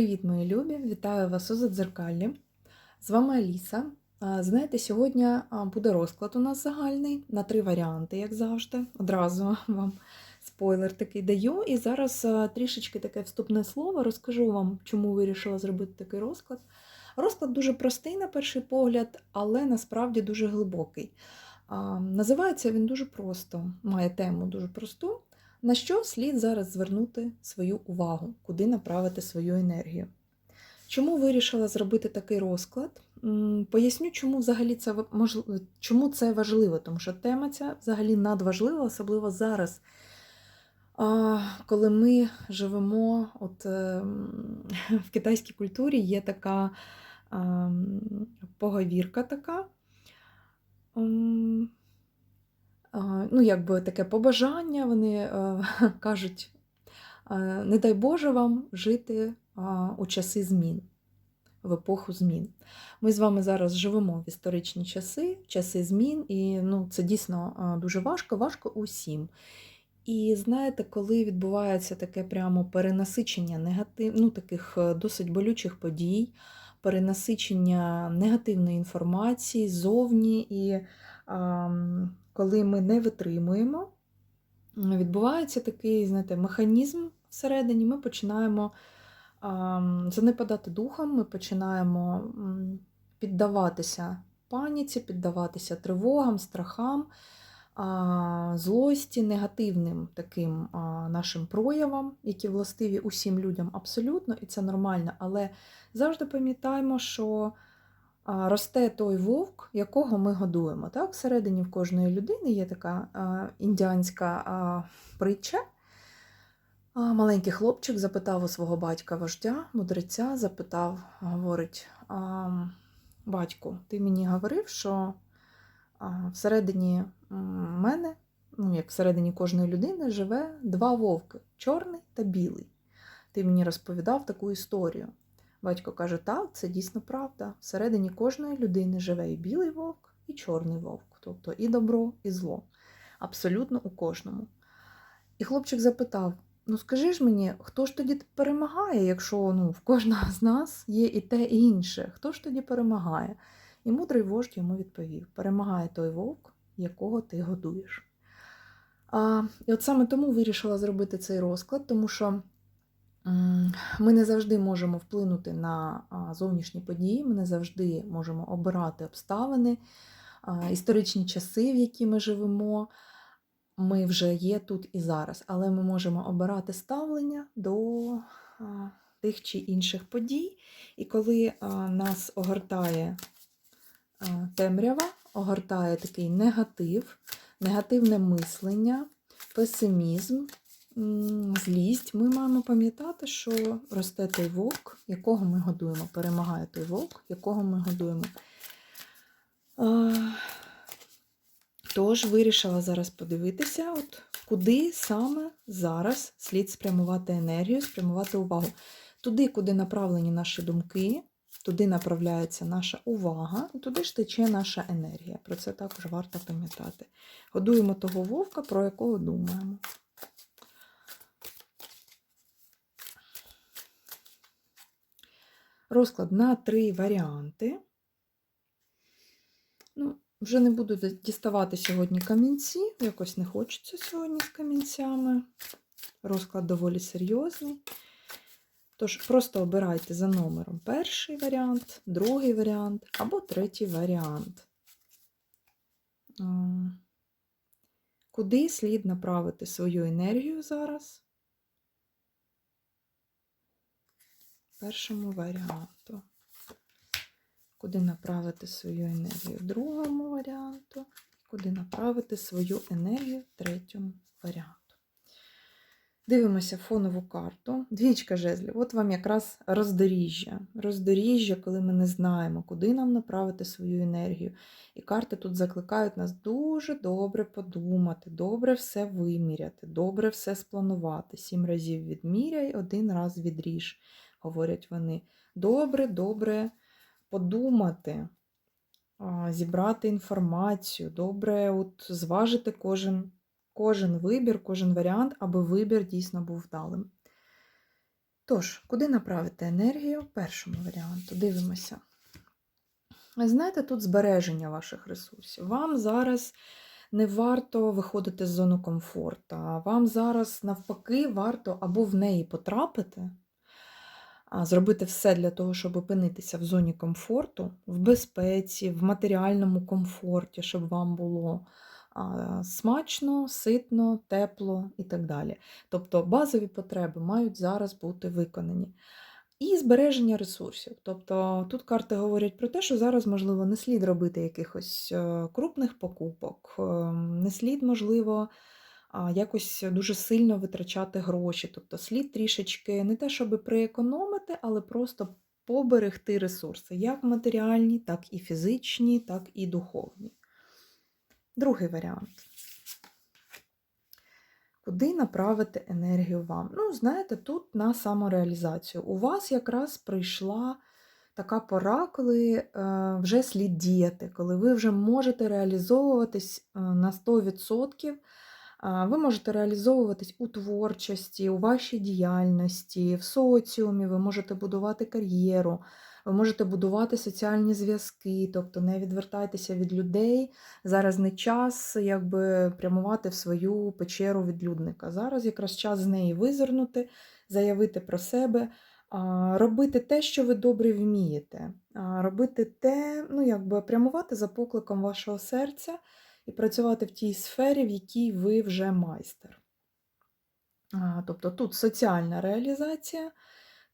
Привіт, мої любі! Вітаю вас у Задзеркаллі. З вами Аліса. Знаєте, сьогодні буде розклад у нас загальний на три варіанти, як завжди. Одразу вам спойлер такий даю. І зараз трішечки таке вступне слово. Розкажу вам, чому вирішила зробити такий розклад. Розклад дуже простий на перший погляд, але насправді дуже глибокий. Називається він дуже просто, має тему дуже просту. На що слід зараз звернути свою увагу, куди направити свою енергію? Чому вирішила зробити такий розклад? Поясню, чому взагалі це можливо, чому це важливо, тому що тема ця взагалі надважлива, особливо зараз, коли ми живемо от, ем, в китайській культурі є така поговірка така. Ну, якби таке побажання, вони е, кажуть, е, не дай Боже вам жити у часи змін, в епоху змін. Ми з вами зараз живемо в історичні часи, часи змін, і ну, це дійсно дуже важко, важко усім. І знаєте, коли відбувається таке прямо перенасичення негатив, ну, таких е, досить болючих подій, перенасичення негативної інформації ззовні, і ам, коли ми не витримуємо, відбувається такий, знаєте, механізм всередині, ми починаємо ам, занепадати духом, ми починаємо піддаватися паніці, піддаватися тривогам, страхам, а, злості, негативним таким нашим проявам, які властиві усім людям абсолютно, і це нормально. Але завжди пам'ятаємо, що росте той вовк, якого ми годуємо. Так? Всередині в кожної людини є така індіанська притча. Маленький хлопчик запитав у свого батька вождя, мудреця, запитав, говорить: батьку, ти мені говорив, що всередині мене, ну як всередині кожної людини, живе два вовки чорний та білий. Ти мені розповідав таку історію. Батько каже: так, це дійсно правда. Всередині кожної людини живе і білий вовк, і чорний вовк, тобто і добро, і зло. Абсолютно у кожному. І хлопчик запитав: ну скажи ж мені, хто ж тоді перемагає, якщо ну, в кожного з нас є і те, і інше? Хто ж тоді перемагає? І мудрий вождь йому відповів: перемагає той вовк, якого ти годуєш. А, І от саме тому вирішила зробити цей розклад, тому що ми не завжди можемо вплинути на зовнішні події, ми не завжди можемо обирати обставини, історичні часи, в які ми живемо. Ми вже є тут і зараз, але ми можемо обирати ставлення до тих чи інших подій. І коли нас огортає темрява, огортає такий негатив, негативне мислення, песимізм, злість, ми маємо пам'ятати, що росте той вовк, якого ми годуємо. Перемагає той вовк, якого ми годуємо. Тож вирішила зараз подивитися, от куди саме зараз слід спрямувати енергію, спрямувати увагу. Туди, куди направлені наші думки, туди направляється наша увага, і туди ж тече наша енергія. Про це також варто пам'ятати. Годуємо того вовка, про якого думаємо. Розклад на три варіанти. Ну, вже не буду діставати сьогодні камінці, якось не хочеться сьогодні з камінцями. Розклад доволі серйозний. Тож, просто обирайте за номером перший варіант, другий варіант або третій варіант. Куди слід направити свою енергію зараз? Першому варіанту куди направити свою енергію другому варіанту, куди направити свою енергію третьому варіанту. Дивимося фонову карту. Двічка жезлів. От вам якраз роздоріжжя. Роздоріжжя, коли ми не знаємо, куди нам направити свою енергію. І карти тут закликають нас дуже добре подумати, добре все виміряти, добре все спланувати. Сім разів відміряй, один раз відріж, говорять вони. Добре, добре подумати, зібрати інформацію, добре от зважити кожен, кожен вибір, кожен варіант, аби вибір дійсно був вдалим. Тож, куди направити енергію? Першому варіанту. Дивимося. Знаєте, тут збереження ваших ресурсів. Вам зараз не варто виходити з зони комфорту. Вам зараз, навпаки, варто або в неї потрапити, зробити все для того, щоб опинитися в зоні комфорту, в безпеці, в матеріальному комфорті, щоб вам було смачно, ситно, тепло і так далі. Тобто базові потреби мають зараз бути виконані. І збереження ресурсів. Тобто тут карти говорять про те, що зараз, можливо, не слід робити якихось е, крупних покупок, е, не слід, можливо, якось дуже сильно витрачати гроші. Тобто слід трішечки не те, щоб приекономити, але просто поберегти ресурси, як матеріальні, так і фізичні, так і духовні. Другий варіант. Куди направити енергію вам? Ну, знаєте, тут на самореалізацію. У вас якраз прийшла така пора, коли е, вже слід діяти, коли ви вже можете реалізовуватись е, на 100%. Ви можете реалізовуватись у творчості, у вашій діяльності, в соціумі, ви можете будувати кар'єру, ви можете будувати соціальні зв'язки, тобто не відвертайтеся від людей. Зараз не час якби прямувати в свою печеру відлюдника. Зараз якраз час з неї визирнути, заявити про себе, робити те, що ви добре вмієте. Робити те, ну якби прямувати за покликом вашого серця і працювати в тій сфері, в якій ви вже майстер. Тобто тут соціальна реалізація.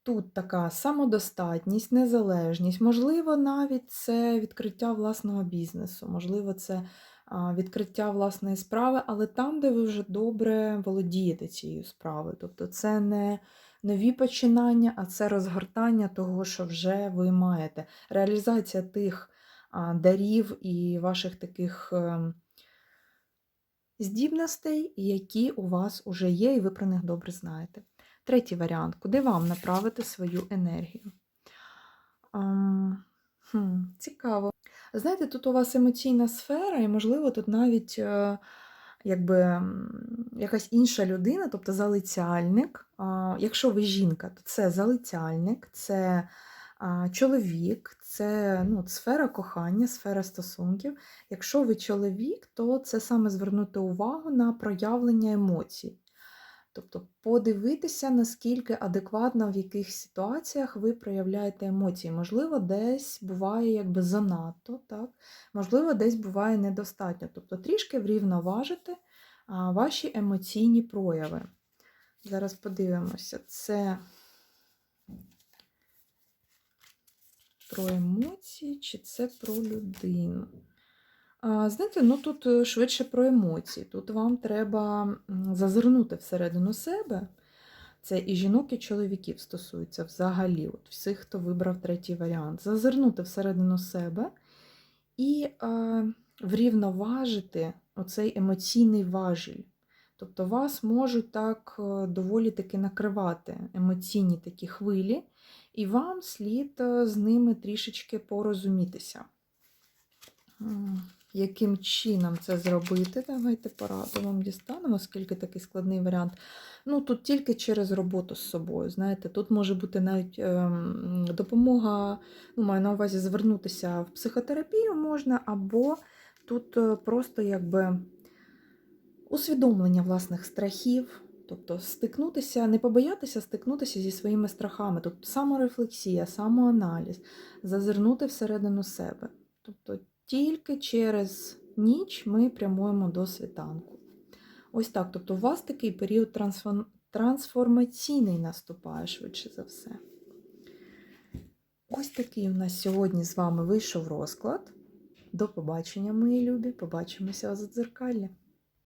Тут така самодостатність, незалежність, можливо, навіть це відкриття власного бізнесу, можливо, це відкриття власної справи, але там, де ви вже добре володієте цією справою. Тобто це не нові починання, а це розгортання того, що вже ви маєте. Реалізація тих дарів і ваших таких ем, здібностей, які у вас вже є, і ви про них добре знаєте. Третій варіант, куди вам направити свою енергію? Хм, Цікаво. Знаєте, тут у вас емоційна сфера, і, можливо, тут навіть е, якби, якась інша людина, тобто залицяльник. А, Якщо ви жінка, то це залицяльник, це чоловік, це ну, сфера кохання, сфера стосунків. Якщо ви чоловік, то це саме звернути увагу на проявлення емоцій. Тобто подивитися, наскільки адекватно в яких ситуаціях ви проявляєте емоції. Можливо, десь буває якби занадто, так? можливо, десь буває недостатньо. Тобто трішки врівноважити ваші емоційні прояви. Зараз подивимося, це про емоції чи це про людину. Знаєте, ну тут е, швидше про емоції. Тут вам треба зазирнути всередину себе. Це і жінок, і чоловіків стосується взагалі, от всіх, хто вибрав третій варіант. Зазирнути всередину себе і е, врівноважити оцей емоційний важіль. Тобто вас можуть так е, доволі таки накривати емоційні такі хвилі, і вам слід е, з ними трішечки порозумітися. Яким чином це зробити? Давайте пораду вам дістанемо, оскільки такий складний варіант. Ну, тут тільки через роботу з собою. Знаєте, тут може бути навіть ем, допомога, ну, маю на увазі звернутися в психотерапію можна, або тут е, просто якби усвідомлення власних страхів. Тобто стикнутися, не побоятися стикнутися зі своїми страхами, тобто саморефлексія, самоаналіз, зазирнути всередину себе. Тобто тільки через ніч ми прямуємо до світанку. Ось так. Тобто, у вас такий період трансформаційний наступає швидше за все. Ось такий у нас сьогодні з вами вийшов розклад. До побачення, мої любі. Побачимося у задзеркалі.